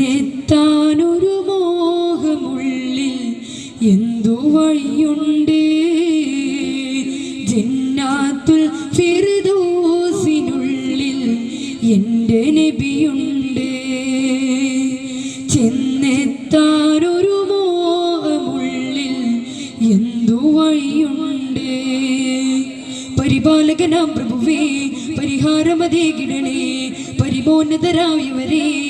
എഴുന്നേറ്റാനൊരു മോഹമുള്ളിൽ എന്തു വഴിയുണ്ട്? ജന്നാത്തുൽ ഫിർദോസിനുള്ളിൽ എന്റെ നബിയുണ്ട്. ചെന്നെത്താനൊരു മോഹമുള്ളിൽ എന്തു വഴിയുണ്ട്? പരിപാലകനാം പ്രഭുവേ പരിഹാരമതേ കിടണേ പരിമോന്നതരായവരേ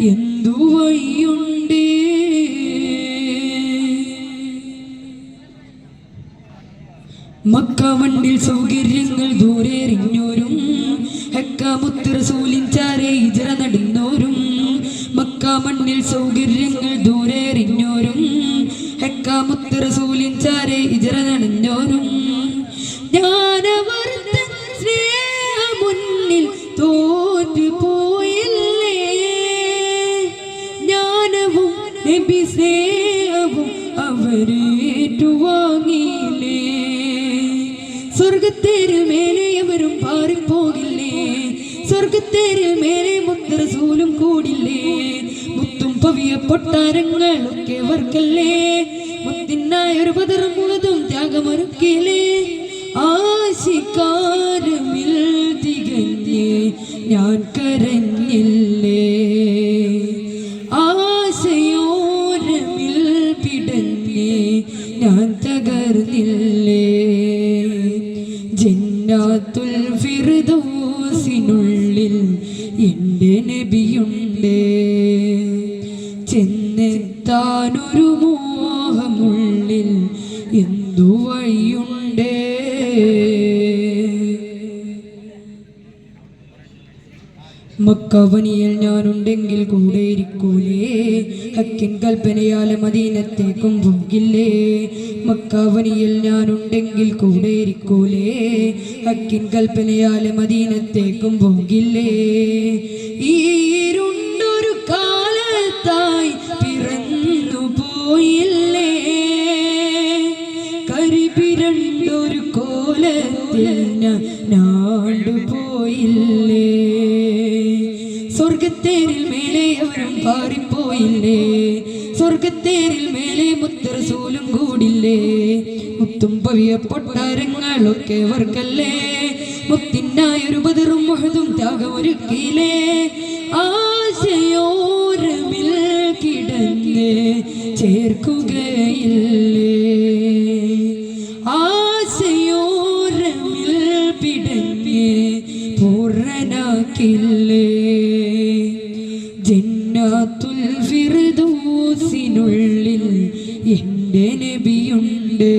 എന്തു മണ്ണിൽ സൗകര്യങ്ങൾ ദൂരെ എറിഞ്ഞോരും റസൂലിൻ ചാരെ ഇജറ നടന്നോരും മക്ക മണ്ണിൽ സൗകര്യങ്ങൾ ദൂരെ എറിഞ്ഞോരും റസൂലിൻ ചാരെ ഇജറ നടന്നോരും. ഞാനവർത്ത നബി സ്നേഹവും അവരേറ്റുവാങ്ങിയില്ലേ? സ്വർഗത്തേര് മേലെ അവരും പാറിപ്പോകില്ലേ? സ്വർഗത്തേര് മേലെ മുത്തറസൂലും കൂടില്ലേ? മുത്തും പവിയ പൊട്ടാരങ്ങളൊക്കെ വർക്കല്ലേ മുത്തിനായ ഒരു പതറും മുഴുതും ത്യാഗമൊരുക്കിയില്ലേ ആശിക്കാരമിൽ തികഞ്ഞേ ഞാൻ കരഞ്ഞില്ലേ? ഞാൻ തകർന്നില്ലേ? ജന്നാത്തുൽ ഫിർദൗസിനുള്ളിൽ എന്റെ നബിയുണ്ട്. ചെന്നെത്താനൊരു മോഹമുള്ളിൽ എന്തു വഴിയുണ്ട്? മക്കവനിയിൽ ഞാനുണ്ടെങ്കിൽ കൂടെ ഇരിക്കൂലേ. ഹക്കിൻ കൽപ്പനയാലെ മദീനത്തേക്കും പോകില്ലേ. മക്കവനിയിൽ ഞാനുണ്ടെങ്കിൽ കൂടെ ഇരിക്കൂലേ. ഹക്കിൻ കൽപ്പനയാലെ മദീനത്തേക്കും പോകില്ലേ. ഈ ഇരുണ്ടൊരു കാലത്തായി പിറന്നു പോയില്ലേ. കരിപിരണ്ടൊരു കോലത്തിൽ ഞാൻ നാടുപോയില്ലേ. പാറിപ്പോയില്ലേ സ്വർഗത്തേരിൽ മേലെ മുത്തറസൂലും കൂടില്ലേ? മുത്തും പവിയ പൊട്ടാരങ്ങളൊക്കെ വർക്കല്ലേ മുത്തിനായൊരു ബദറും മുഹതും ത്യാഗമൊരുക്കിയില്ലേ? ആശയോരമിൽ കിടന്ന് ചേർക്കുകയില്ലേ? ആശയോരമിൽ പിടഞ്ഞ് പൂർണനാക്കില്ലേ? ജന്നാത്തുൽ എന്റെ നബിയുണ്ട്.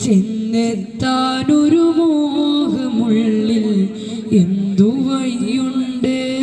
ചെന്നെത്താനൊരു മോഹമുള്ളിൽ എന്തു വഴിയുണ്ട്?